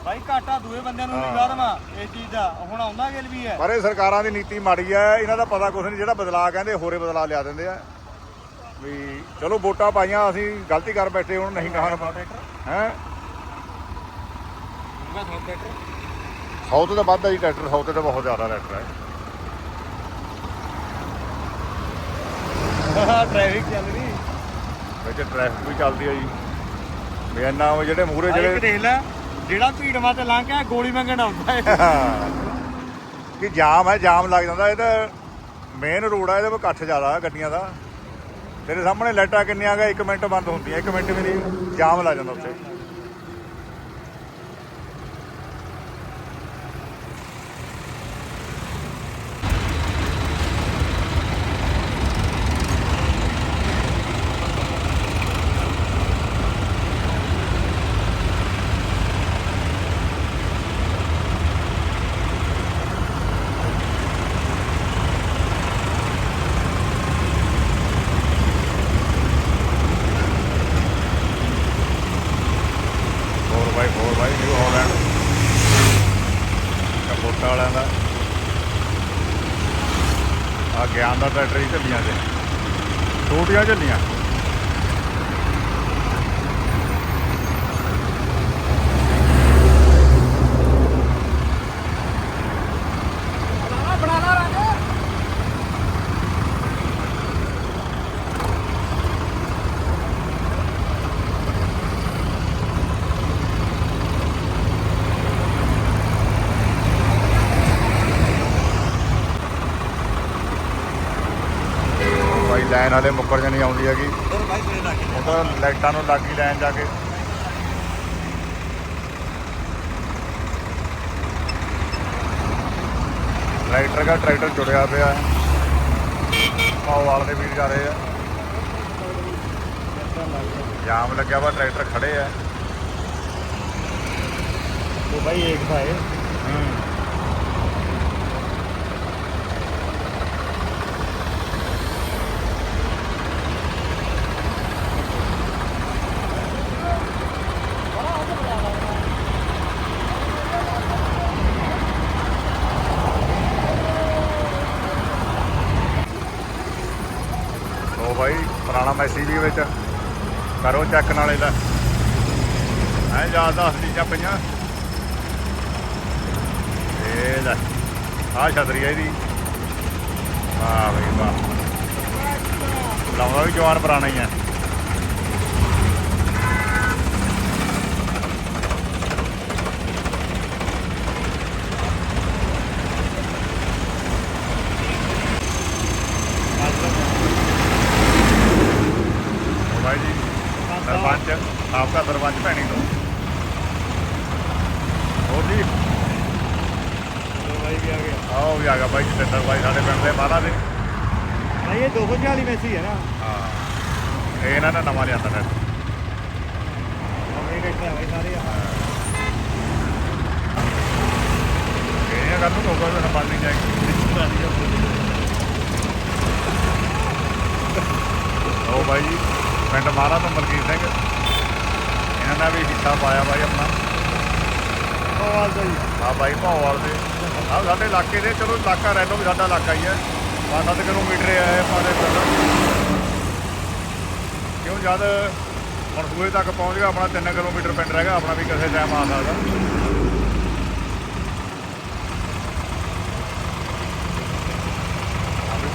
[SPEAKER 2] ਬਾਈ ਘਾਟਾ ਦੂਏ ਬੰਦਿਆਂ ਨੂੰ
[SPEAKER 1] ਹਾਂ।
[SPEAKER 2] ਨਹੀਂ ਵਾਦਮਾ ਇਸ ਚੀਜ਼ ਦਾ। ਹੁਣ ਆਉਂਦਾ ਗਿਲ ਵੀ ਹੈ।
[SPEAKER 1] ਪਰ ਇਹ ਸਰਕਾਰਾਂ ਦੀ ਨੀਤੀ ਮਾੜੀ ਆ ਇਹਨਾਂ ਦਾ ਪਤਾ ਕੁਛ ਨਹੀਂ ਜਿਹੜਾ ਬਦਲਾਅ ਕਹਿੰਦੇ ਹੋਰੇ ਬਦਲਾਅ ਲਿਆ ਦਿੰਦੇ ਆ। ਵੀ ਚਲੋ ਵੋਟਾਂ ਪਾਈਆਂ ਅਸੀਂ ਗਲਤੀ ਕਰ ਬੈਠੇ ਹੁਣ ਨਹੀਂ ਕਹਾਂ ਹੈ?
[SPEAKER 2] ਸੌ
[SPEAKER 1] ਤੋਂ ਤਾਂ ਵੱਧ ਆ ਜੀ ਟਰੈਕਟਰ ਸੌ ਤੇ ਤਾਂ ਬਹੁਤ ਜ਼ਿਆਦਾ ਟਰੈਕਟਰ ਹੈ
[SPEAKER 2] ਟ੍ਰੈਫਿਕ ਚੱਲ ਰਹੀ
[SPEAKER 1] ਵਿੱਚ ਟ੍ਰੈਫਿਕ ਵੀ ਚੱਲਦੀ ਹੈ ਜੀ। ਵੀ ਇੰਨਾ ਉਹ ਜਿਹੜੇ ਮੂਹਰੇ
[SPEAKER 2] ਆਹ ਇੱਕ
[SPEAKER 1] ਜਿਹੜੇ
[SPEAKER 2] ਦੇਖ ਲੈ ਜਿਹੜਾ ਭੀੜ ਮਾ ਤੇ ਲੰਘ ਕੇ ਗੋਲੀ ਮੰਗਣ ਆਉਂਦਾ ਹੈ।
[SPEAKER 1] ਕਿ ਜਾਮ ਹੈ ਜਾਮ ਲੱਗ ਜਾਂਦਾ। ਇਹ ਤਾਂ ਮੇਨ ਰੋਡ ਆ ਇਹਦੇ 'ਤੇ ਇਕੱਠ ਜ਼ਿਆਦਾ ਹੈ ਗੱਡੀਆਂ ਦਾ। ਤੇਰੇ ਸਾਹਮਣੇ ਲਾਈਟਾਂ ਕਿੰਨੀਆਂ ਗਾ 1 ਮਿੰਟ ਬੰਦ ਹੁੰਦੀਆਂ 1 ਮਿੰਟ ਵੀ ਨਹੀਂ ਜਾਮ ਲੱਗ ਜਾਂਦਾ ਉੱਥੇ। लैन जाके। ट्रैक्टर का ट्रैक्टर जुड़ पे है। भाव वाले भी जा रहे हैं। जाम लगे हुआ ट्रैक्टर खड़े है।
[SPEAKER 2] तो भाई एक था
[SPEAKER 1] है। ਕਰੋ ਚੈੱਕ ਨਾਲੇ ਦਾ ਐ ਯਾਦ ਦੱਸ ਚੀਜ਼ਾਂ ਪਈਆਂ। ਇਹ ਲੈ ਆ ਛਤਰੀ ਆ ਇਹਦੀ। ਵਾਹ ਬਈ ਵਾਹ। ਲਾਉਂਦਾ ਵੀ ਜਵਾਨ ਪੁਰਾਣਾ ਹੀ ਆ ਉਹ ਬਾਈ ਜੀ ਸਰਪੰਚ ਆਪਕਾ ਸਰਪੰਚ ਭੈਣੀ ਤੋਂ ਹੋਰ ਜੀ? ਬਾਈ ਵੀ ਆ ਗਿਆ। ਬਾਈ ਜਤਿੰਦਰ ਬਾਈ ਸਾਡੇ ਪਿੰਡ ਦੇ ਮਹਾਰਾਜ ਦੇ।
[SPEAKER 2] ਭਾਈ ਇਹ 240 ਮੈਸੀ ਹੈ ਨਾ।
[SPEAKER 1] ਹਾਂ। ਇਹ ਇਹਨਾਂ ਨੇ ਨਵਾਂ ਲਿਆਂਦਾ
[SPEAKER 2] ਨੈਟ ਅਮਰੀਕਾ ਇੱਥੇ ਬਾਈ ਸਾਰੇ ਆ।
[SPEAKER 1] ਇਹ ਗੱਲ ਨੂੰ ਕੋਈ ਨਾ ਪਾਣੀ ਜਾਏਗੀ ਉਹ ਪਿੰਡ ਮਾਰਾ ਤੋਂ ਮਲਕੀਤ ਸਿੰਘ। ਇਹਨਾਂ ਦਾ ਵੀ ਹਿੱਸਾ ਪਾਇਆ ਬਾਈ ਆਪਣਾ।
[SPEAKER 2] ਭੋਵਾਲ ਦਾ
[SPEAKER 1] ਜੀ। ਬਾਈ ਭਾਵਾਲ ਦੇ। ਆ ਸਾਡੇ ਇਲਾਕੇ ਦੇ ਚਲੋ ਇਲਾਕਾ ਰਹਿ ਰਹਿੰਦਾ ਵੀ ਸਾਡਾ ਇਲਾਕਾ ਹੀ ਹੈ। 5-7 ਕਿਲੋਮੀਟਰ ਹੈ ਸਾਡੇ ਪਿੰਡ। ਕਿਉਂ ਜਦ ਹੁਣ ਸੂਏ ਤੱਕ ਪਹੁੰਚ ਗਿਆ ਆਪਣਾ 3 ਕਿਲੋਮੀਟਰ ਪਿੰਡ ਰਹਿ ਗਿਆ ਆਪਣਾ ਵੀ ਕਿਸੇ ਟਾਈਮ ਆ ਸਕਦਾ।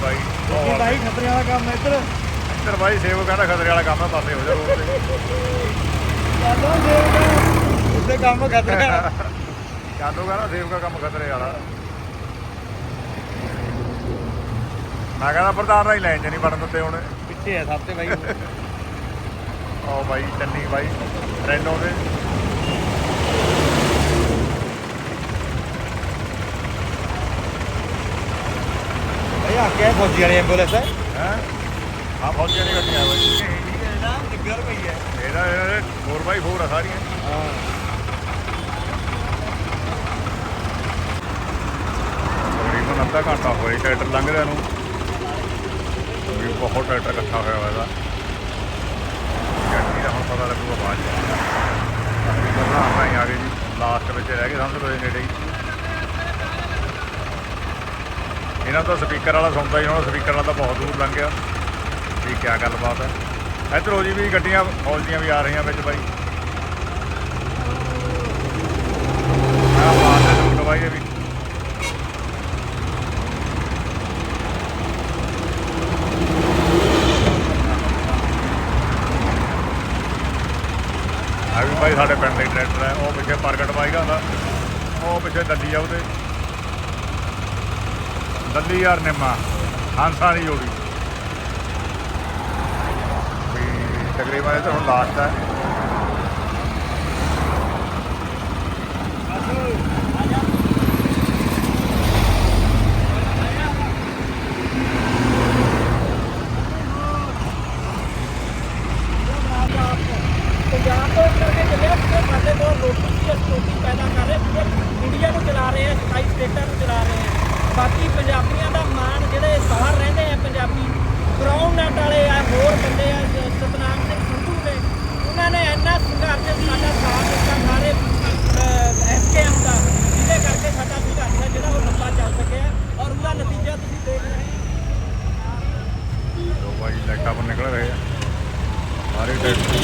[SPEAKER 1] ਬਾਈ
[SPEAKER 2] ਬਾਈ ਖਤਰੇ ਵਾਲਾ ਕੰਮ
[SPEAKER 1] ਇੱਧਰ। ਮਿੱਤਰ ਬਾਈ ਸੇਵ ਕਹਿੰਦਾ ਖਤਰੇ ਵਾਲਾ ਕੰਮ ਹੈ ਪਾਸੇ ਹੋ ਜਾ ਰੋਡ ਤੇ।
[SPEAKER 2] ਚੱਲੋ ਸੇਵ ਉੱਤੇ ਕੰਮ ਖਤਰੇ ਵਾਲਾ।
[SPEAKER 1] ਕਾਦੋ ਕਹਿੰਦਾ ਸੇਵ ਦਾ ਕੰਮ ਖਤਰੇ ਵਾਲਾ। ਮੈਂ ਕਹਿੰਦਾ ਪ੍ਰਧਾਨ ਰਾਈ ਲੈਣ ਚ ਨਹੀਂ ਦਿੱਤੇ ਹੁਣ।
[SPEAKER 2] ਪਿੱਛੇ ਆ ਸਭ ਤੇ ਬਾਈ।
[SPEAKER 1] ਆਓ ਬਾਈ ਚੱਲੀ ਬਾਈ ਰੈਨੋ ਦੇ
[SPEAKER 2] ਆ ਕੇ ਫੌਜੀ ਵਾਲੀ ਐਂਬੂਲੈਂਸ ਹੈ
[SPEAKER 1] ਹਾਂ? ਆ ਫੌਜੀਆਂ ਦੀ ਗੱਡੀਆਂ ਬਾਈ।
[SPEAKER 2] ਇਹਦਾ ਨਿੱਗਰ ਪਈ
[SPEAKER 1] ਹੈ ਇਹਦਾ 4x4 ਆ ਸਾਰੀਆਂ।
[SPEAKER 2] ਹਾਂ
[SPEAKER 1] ਤਕਰੀਬਨ ਅੱਧਾ ਘੰਟਾ ਹੋਇਆ ਟਰੈਕਟਰ ਲੰਘਦਿਆਂ ਨੂੰ ਵੀ ਬਹੁਤ ਟਰੈਕਟਰ ਇਕੱਠਾ ਹੋਇਆ ਹੋਇਆ ਇਹਦਾ। ਗੱਡੀ ਦਾ ਹੁਣ ਪਤਾ ਲੱਗੂਗਾ ਬਾਅਦ ਵਿੱਚ ਕਰਨਾ ਆਪਾਂ ਹੀ ਆ ਗਏ ਜੀ। ਲਾਸਟ ਵਿੱਚ ਰਹਿ ਗਏ ਸਮਝ ਲਓ ਨੇੜੇ ਹੀ। ਇਹਨਾਂ ਤੋਂ ਸਪੀਕਰ ਵਾਲਾ ਸੁਣਦਾ ਹੀ ਹੁਣ ਸਪੀਕਰ ਵਾਲਾ ਤਾਂ ਬਹੁਤ ਦੂਰ ਲੰਘ ਗਿਆ। ਵੀ ਕੀ ਗੱਲਬਾਤ ਹੈ? ਇੱਧਰੋਂ ਜੀ ਵੀ ਗੱਡੀਆਂ ਫੌਜ ਦੀਆਂ ਵੀ ਆ ਰਹੀਆਂ ਵਿੱਚ ਬਾਈ। ਆ ਮਾਰਦੇ ਨੂੰ ਦਵਾਈ ਇਹ ਵੀ। ਆ ਵੀ ਬਾਈ ਸਾਡੇ ਪਿੰਡ ਦੇ ਟਰੈਕਟਰ ਹੈ, ਉਹ ਪਿੱਛੇ ਪ੍ਰਗਟ ਬਾਈ ਦਾ ਹੁੰਦਾ। ਉਹ ਪਿੱਛੇ ਦੱਲੀ ਆ ਉਹਦੇ। ਦੱਲੀ ਯਾਰ ਨਿੰਮਾ, ਹਾਂਸਾ ਦੀ ਜੋੜੀ ਵੀ ਤਕਰੀਬਨ ਇਹ ਤਾਂ ਹੁਣ ਲਾਸਟ ਹੈ।
[SPEAKER 6] ਪੰਜਾਬ ਤੋਂ ਕਰਕੇ ਚੱਲਿਆ ਕਿ ਸਾਡੇ ਕੋਲ ਰੋਟੀ ਦੀ ਰੋਟੀ ਪੈਦਾ ਕਰ ਰਹੇ ਪੂਰੇ ਇੰਡੀਆ ਨੂੰ ਚਲਾ ਰਹੇ ਆ 27 ਸਟੇਟਾਂ ਨੂੰ ਚਲਾ ਰਹੇ ਆ ਬਾਕੀ ਪੰਜਾਬੀਆਂ ਦਾ ਮਾਣ ਜਿਹੜੇ ਬਾਹਰ ਰਹਿੰਦੇ ਆ, ਪੰਜਾਬੀ ਗਰਾਊਂਡ ਨਟ ਵਾਲੇ ਆ, ਹੋਰ ਬੰਦੇ ਆ ਜ- ਸਤਨਾਮ ਸਿੰਘ ਸੰਧੂ ਨੇ ਉਹਨਾਂ ਨੇ ਇੰਨਾ ਸੰਘਰਸ਼ ਸਾਡਾ ਸਾਥ ਦਿੱਤਾ, ਸਾਰੇ ਐਸਕੇਐਮ ਦਾ, ਜਿਹਦੇ ਕਰਕੇ ਸਾਡਾ ਸੰਘਰਸ਼ ਹੈ, ਜਿਹੜਾ ਉਹ ਲੰਬਾ ਚੱਲ ਸਕਿਆ ਔਰ ਉਹਦਾ ਨਤੀਜਾ ਤੁਸੀਂ ਦੇਖ ਰਹੇ ਹੋ।
[SPEAKER 1] ਲੋ ਲਾਈਟਾਂ ਪਰ ਨਿਕਲ ਰਹੇ ਆ। ਸਾਰੇ ਟਰੈਕਟਰ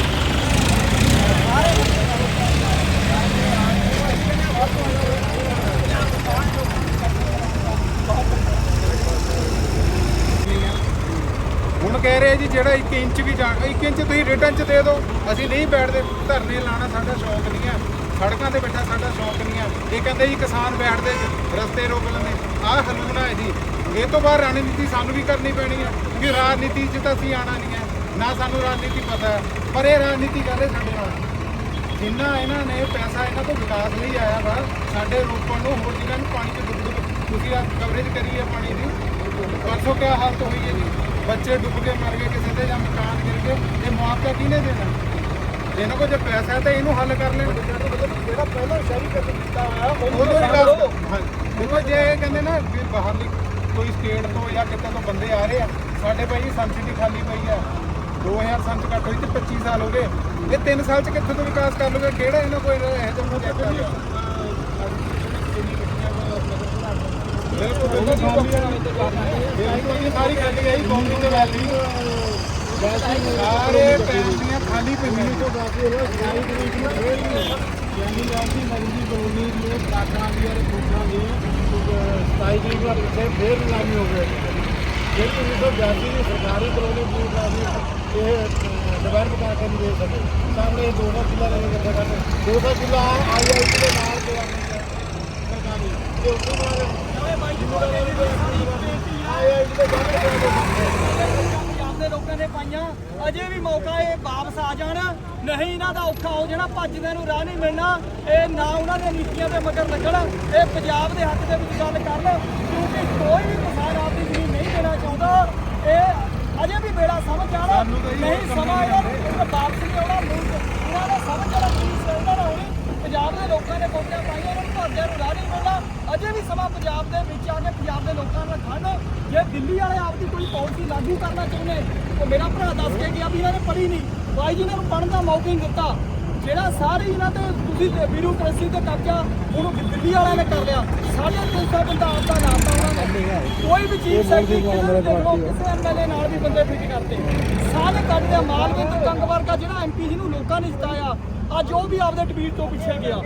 [SPEAKER 2] ਹੁਣ ਕਹਿ ਰਹੇ ਜੀ ਜਿਹੜਾ 1 ਇੰਚ ਵੀ ਜਾਣ 1 ਇੰਚ ਤੁਸੀਂ ਰਿਟਰਨ ਚ ਦੇ ਦਿਓ। ਅਸੀਂ ਨਹੀਂ ਬੈਠਦੇ, ਧਰਨੇ ਲਾਣਾ ਸਾਡਾ ਸ਼ੌਕ ਨਹੀਂ ਹੈ। ਸੜਕਾਂ ਤੇ ਬੈਠਾ ਸਾਡਾ ਸ਼ੌਕ ਨਹੀਂ ਹੈ। ਇਹ ਕਹਿੰਦੇ ਜੀ ਕਿਸਾਨ ਬੈਠਦੇ, ਰਸਤੇ ਰੋਕ ਲੈਂਦੇ। ਆਹ ਹਲੂਣਾ ਹੈ ਜੀ। ਇਹ ਤੋਂ ਬਾਅਦ ਰਣਨੀਤੀ ਸਾਨੂੰ ਵੀ ਕਰਨੀ ਪੈਣੀ ਹੈ। ਕਿ ਰਾਜਨੀਤੀ 'ਚ ਤਾਂ ਅਸੀਂ ਆਣਾ ਨਹੀਂ ਹੈ। ਨਾ ਸਾਨੂੰ ਰਾਜਨੀਤੀ ਪਤਾ ਹੈ। ਪਰ ਇਹ ਰਾਜਨੀਤੀ ਕਰਦੇ ਸਾਡੇ ਨਾਲ। ਜਿੰਨਾ ਇਹਨਾਂ ਨੇ ਪੈਸਾ ਇਹਨਾਂ ਤੋਂ ਵਿਕਾਸ ਲਈ ਆਇਆ ਵਾ, ਸਾਡੇ ਰੋਪੜ ਨੂੰ ਹੋਰ ਜ਼ਿਲ੍ਹਿਆਂ ਨੂੰ ਪਾਣੀ 'ਚ ਡੁੱਬ ਡੁੱਬ ਤੁਸੀਂ ਆ ਕਵਰੇਜ ਕਰੀ ਹੈ ਪਾਣੀ ਦੀ। ਪਰਸੋਂ ਕਿਆ ਹਾਲਤ ਹੋਈ ਹੈ ਜੀ? ਬੱਚੇ ਡੁੱਬ ਕੇ ਮਰ ਗਏ ਕਿਸੇ ਦੇ ਜਾਂ ਮਕਾਨ ਗਿਰ ਗਏ ਇਹ ਮੁਆਵਜ਼ਾ ਕਿਹਨੇ ਦੇਣਾ? ਇਹਨਾਂ ਕੋਲ ਜੇ ਪੈਸਾ ਹੈ ਤਾਂ ਇਹਨੂੰ ਹੱਲ ਕਰ ਲੈਣ। ਜਿਹੜਾ ਪਹਿਲਾਂ ਸ਼ਹਿਰੀ ਕਦਮ ਕੀਤਾ ਹੋਇਆ ਉਹਨੂੰ ਹਾਂ ਦੇਖੋ ਜੇ ਇਹ ਕਹਿੰਦੇ ਨਾ ਵੀ ਬਾਹਰਲੀ ਕੋਈ ਸਟੇਟ ਤੋਂ ਜਾਂ ਕਿਤੇ ਤੋਂ ਬੰਦੇ ਆ ਰਹੇ ਆ ਸਾਡੇ ਭਾਈ ਸਬਸਿਡੀ ਖਾਲੀ ਪਈ ਆ। 2000 ਸੰਚ ਘੱਟ ਹੋਈ ਤੇ 25 ਸਾਲ ਹੋ ਗਏ। ਇਹ 3 ਸਾਲ ਚ ਕਿੱਥੇ ਤੋਂ ਵਿਕਾਸ ਕਰ ਲਓਗੇ? ਕਿਹੜਾ ਇਹਨਾਂ ਕੋਈ ਇਹੋ ਜਿਹਾ ਪ੍ਰੋਜੈਕਟ ਆ ਬਿਲਕੁਲ ਬਿਲਕੁਲ ਇਹ ਸਾਰੀ ਗੱਲ ਹੈ ਕੌਮੀ ਤੇ ਵੈਲੀ ਸਾਰੇ ਪੈਂਦੀਆਂ ਖਾਲੀ ਪਈਆਂ ਤੋਂ ਬਾਕੀ ਉਹ ਸਾਰੀ ਤਰੀਕ ਨੂੰ ਫੇਰ ਯਾਨੀ ਲਾਂਦੀ ਮਰਜ਼ੀ ਕਲੋਨੀ ਦੇ ਪ੍ਰਾਕਾਂ ਦੀ ਔਰ ਦੂਸਰਾ ਦੀ 27 ਤਰੀਕ ਨੂੰ ਪਿੱਛੇ ਫੇਰ ਲਾਮੀ ਹੋ ਗਏ ਫਿਰ 1982 ਦੀ ਸਰਕਾਰੀ ਕਲੋਨੀ ਪੂਰੀ ਕਾਫੀ ਇਹ ਡਿਵੈਲਪ ਕਰਕੇ ਨਹੀਂ ਦੇ ਸਕੇ ਸਾਹਮਣੇ 200 ਕਿੱਲਾ ਲੈ ਕੇ ਇਕੱਠਾ ਕਰਦੇ 200 ਕਿੱਲਾ ਆਈਆਈਟੀ ਦੇ ਨਾਲ ਦੇ ਸਰਕਾਰੀ ਤੇ ਉਸ ਤੋਂ ਬਾਅਦ ਨਵੇਂ ਮਾਈਂਡ ਆਈਆਈਟੀ ਦੇ
[SPEAKER 6] ਪੰਜਾਬ ਦੇ ਲੋਕਾਂ ਨੇ ਪਾਈਆਂ ਅਜੇ ਵੀ ਮੌਕਾ ਇਹ ਵਾਪਸ ਆ ਜਾਣ ਨਹੀਂ ਇਹਨਾਂ ਦਾ ਔਖਾ ਹੋ ਜਾਣਾ ਭੱਜਦੇ ਨੂੰ ਰਾਹ ਨਹੀਂ ਮਿਲਣਾ ਇਹ ਨਾ ਉਹਨਾਂ ਦੇ ਨੀਤੀਆਂ ਦੇ ਮਗਰ ਲੱਗਣ ਇਹ ਪੰਜਾਬ ਦੇ ਹੱਕ ਦੇ ਵਿੱਚ ਗੱਲ ਕਰਨ ਕਿਉਂਕਿ ਕੋਈ ਵੀ ਕਿਸਾਨ ਆਪਦੀ ਜ਼ਮੀਨ ਨਹੀਂ ਦੇਣਾ ਚਾਹੁੰਦਾ ਇਹ ਅਜੇ ਵੀ ਬੇੜਾ ਸਮਝ ਜਾਣਾ ਨਹੀਂ ਸਮਾਂ ਇਹਨਾਂ ਵਾਪਸ ਨਹੀਂ ਆਉਣਾ ਮੁਲਕ ਇਹਨਾਂ ਦਾ ਸਮਝ ਹੋਣੀ ਪੰਜਾਬ ਦੇ ਲੋਕਾਂ ਨੇ ਵੋਟਾਂ ਪਾਈਆਂ ਉਹਨਾਂ ਨੂੰ ਭੱਜਿਆ ਨੂੰ ਰਾਹ ਨਹੀਂ ਮਿਲਣਾ ਅਜੇ ਵੀ ਸਮਾਂ ਪੰਜਾਬ ਦੇ ਵਿੱਚ ਆ ਕੇ ਪੰਜਾਬ ਦੇ ਲੋਕਾਂ ਨਾਲ ਖੜਨ ਜੇ ਦਿੱਲੀ ਵਾਲੇ ਆਪਦੀ ਕੋਈ ਪਾਲਿਸੀ ਲਾਗੂ ਕਰਨਾ ਚਾਹੁੰਦੇ ਉਹ ਮੇਰਾ ਭਰਾ ਦੱਸ ਕੇ ਗਿਆ ਵੀ ਇਹਨਾਂ ਨੇ ਪੜ੍ਹੀ ਨਹੀਂ। ਬਾਈ ਜੀ ਇਹਨਾਂ ਨੂੰ ਪੜ੍ਹਨ ਦਾ ਮੌਕਾ ਹੀ ਦਿੱਤਾ। ਜਿਹੜਾ ਸਾਰੇ ਇਹਨਾਂ ਤੇ ਤੁਸੀਂ ਬਿਊਰੋਕ੍ਰੇਸੀ ਤੇ ਕਬਜ਼ਾ ਉਹਨੂੰ ਦਿੱਲੀ ਵਾਲਿਆਂ ਨੇ ਕਰ ਲਿਆ। ਸਾਡੇ 300 ਬੰਦਾ ਆਪਦਾ ਨਾਮ ਦਾ ਉਹਨਾਂ ਨੇ ਕੋਈ ਵੀ ਚੀਜ਼ ਸੈਕਟਰੀ ਕਿਸੇ ਐਮਐਲਏ ਨਾਲ ਵੀ ਬੰਦੇ ਫਿੱਟ ਕਰਤੇ ਸਾਰੇ ਕੱਢਦੇ ਮਾਲਵਿੰਦਰ ਕੰਗ ਵਰਗਾ ਜਿਹੜਾ ਐਮਪੀ ਜਿਹਨੂੰ ਲੋਕਾਂ ਨੇ ਜਿਤਾਇਆ ਅੱਜ ਉਹ ਵੀ ਆਪਦੇ ਟਵੀਟ ਤੋਂ ਪਿੱਛੇ ਗਿਆ।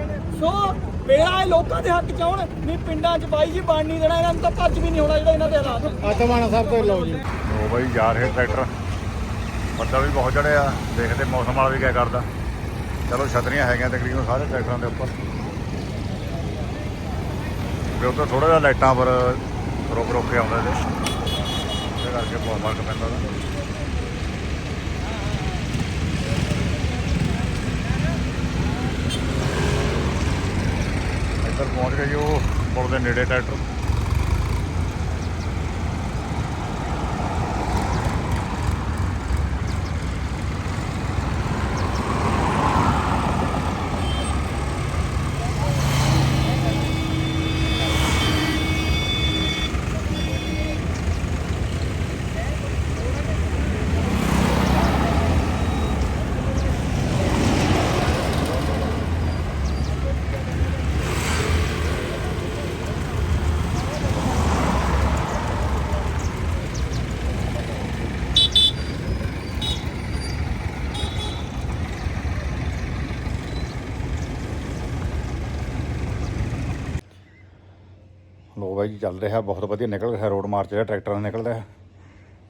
[SPEAKER 6] ਸੋ ਮੇਰਾ ਇਹ ਲੋਕਾਂ ਦੇ ਹੱਕ ਚ ਆਉਣ ਨਹੀਂ ਪਿੰਡਾਂ 'ਚ ਬਾਈ ਜੀ ਬਣ ਨਹੀਂ ਦੇਣਾ ਇਹਨਾਂ ਨੂੰ ਤਾਂ ਭੱਜ ਵੀ ਨਹੀਂ ਹੋਣਾ ਜਿਹੜਾ ਇਹਨਾਂ ਦੇ ਹਾਲਾਤ ਨੇ।
[SPEAKER 2] ਆਤਮਾਨਾ ਸਾਹਿਬ ਤੋਂ ਲਓ ਜੀ।
[SPEAKER 1] ਉਹ ਬਾਈ ਜਾ ਰਹੇ ਟਰੈਕਟਰ। ਬੱਦਲ ਵੀ ਬਹੁਤ ਚੜਿਆ ਦੇਖਦੇ ਮੌਸਮ ਵਾਲਾ ਵੀ ਕਿਆ ਕਰਦਾ। ਚਲੋ ਛਤਰੀਆਂ ਹੈਗੀਆਂ ਤਕਰੀਬਨ ਸਾਰੇ ਟਰੈਕਟਰਾਂ ਦੇ ਉੱਪਰ। ਵੀ ਉੱਧਰ ਥੋੜਾ ਜਿਹਾ ਲਾਈਟਾਂ ਪਰ ਰੁਕ ਰੁਕ ਕੇ ਆਉਂਦਾ ਇਹਦੇ ਉਹਦੇ ਕਰਕੇ ਬਹੁਤ ਫ਼ਰਕ ਪੈਂਦਾ ਉਹਦਾ ਇੱਧਰ ਪਹੁੰਚ ਗਏ ਜੀ ਉਹ ਪੁਲ ਦੇ ਨੇੜੇ ਟਰੈਕਟਰ ਬਾਈ ਜੀ, ਚੱਲ ਰਿਹਾ, ਬਹੁਤ ਵਧੀਆ ਨਿਕਲ ਰਿਹਾ ਰੋਡ ਮਾਰਚ ਜਿਹੜਾ ਟਰੈਕਟਰਾਂ ਨਾਲ ਨਿਕਲ ਰਿਹਾ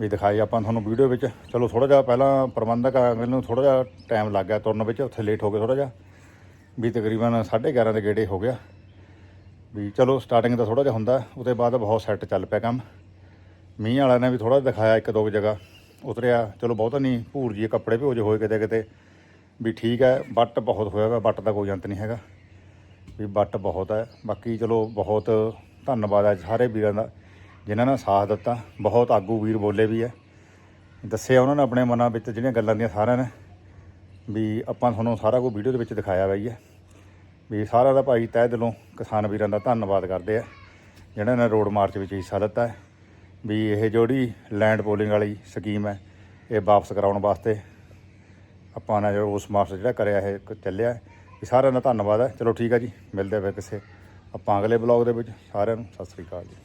[SPEAKER 1] ਵੀ ਦਿਖਾਈ ਆਪਾਂ ਤੁਹਾਨੂੰ ਵੀਡੀਓ ਵਿੱਚ। ਚਲੋ ਥੋੜਾ ਜਿਹਾ ਪਹਿਲਾਂ ਪ੍ਰਬੰਧਕ ਅੰਗਲ ਨੂੰ ਥੋੜਾ ਜਿਹਾ ਟਾਈਮ ਲੱਗ ਗਿਆ ਤੁਰਨ ਵਿੱਚ, ਉੱਥੇ ਲੇਟ ਹੋ ਗਏ ਥੋੜਾ ਜਿਹਾ। ਵੀ ਤਕਰੀਬਨ 11:30 ਦੇ ਗੇੜੇ ਹੋ ਗਿਆ। ਵੀ ਚਲੋ ਸਟਾਰਟਿੰਗ ਦਾ ਥੋੜਾ ਜਿਹਾ ਹੁੰਦਾ, ਉਹਦੇ ਬਾਅਦ ਬਹੁਤ ਸੈੱਟ ਚੱਲ ਪਿਆ ਕੰਮ। ਮੀਂਹ ਵਾਲਿਆਂ ਨੇ ਵੀ ਥੋੜਾ ਦਿਖਾਇਆ ਇੱਕ ਦੋ ਕੁ ਜਗ੍ਹਾ, ਉਤਰਿਆ। ਚਲੋ ਬਹੁਤਾ ਨਹੀਂ, ਭੂਰ ਜੀ ਕੱਪੜੇ ਭਿਓਜੇ ਹੋਏ ਕਿਤੇ ਕਿਤੇ। ਵੀ ਠੀਕ ਹੈ ਬੱਟ ਬਹੁਤ ਹੋਇਆ ਵਾ ਬੱਟ ਦਾ ਕੋਈ ਅੰਤ ਨਹੀਂ ਹੈਗਾ। ਵੀ ਬੱਟ ਬਹੁਤ ਹੈ, ਬਾਕੀ ਚਲੋ ਬਹੁਤ ਧੰਨਵਾਦ ਹੈ ਸਾਰੇ ਵੀਰਾਂ ਦਾ, ਜਿਨ੍ਹਾਂ ਨੇ ਸਾਥ ਦਿੱਤਾ। ਬਹੁਤ ਆਗੂ ਵੀਰ ਬੋਲੇ ਵੀ ਹੈ। ਦੱਸਿਆ ਉਹਨਾਂ ਨੇ ਆਪਣੇ ਮਨਾਂ ਵਿੱਚ ਜਿਹੜੀਆਂ ਗੱਲਾਂ ਦੀਆਂ ਸਾਰਿਆਂ ਨੇ, ਵੀ ਆਪਾਂ ਤੁਹਾਨੂੰ ਸਾਰਾ ਕੁਝ ਵੀਡੀਓ ਦੇ ਵਿੱਚ ਦਿਖਾਇਆ ਬਾਈ ਹੈ ਵੀ ਸਾਰਾ ਦਾ ਭਾਈ ਤਹਿ ਦਿਲੋਂ ਕਿਸਾਨ ਵੀਰਾਂ ਦਾ ਧੰਨਵਾਦ ਕਰਦੇ ਆ ਜਿਹਨਾਂ ਨੇ ਰੋਡ ਮਾਰਚ ਵਿੱਚ ਹਿੱਸਾ ਲਿੱਤਾ ਵੀ ਇਹ ਜਿਹੜੀ ਲੈਂਡ ਪੋਲਿੰਗ ਵਾਲੀ ਸਕੀਮ ਹੈ, ਇਹ ਵਾਪਸ ਕਰਾਉਣ ਵਾਸਤੇ ਆਪਾਂ ਨੇ ਜੋ ਉਸ ਮਾਰਚ ਜਿਹੜਾ ਕਰਿਆ, ਇਹ ਚੱਲਿਆ। ਵੀ ਸਾਰਿਆਂ ਦਾ ਧੰਨਵਾਦ ਹੈ। ਚਲੋ ਠੀਕ ਹੈ ਜੀ, ਮਿਲਦੇ ਆ ਫਿਰ ਕਿਸੇ ਆਪਾਂ ਅਗਲੇ ਬਲੌਗ ਦੇ ਵਿੱਚ ਸਾਰਿਆਂ ਨੂੰ ਸਤਿ ਸ੍ਰੀ ਅਕਾਲ ਜੀ।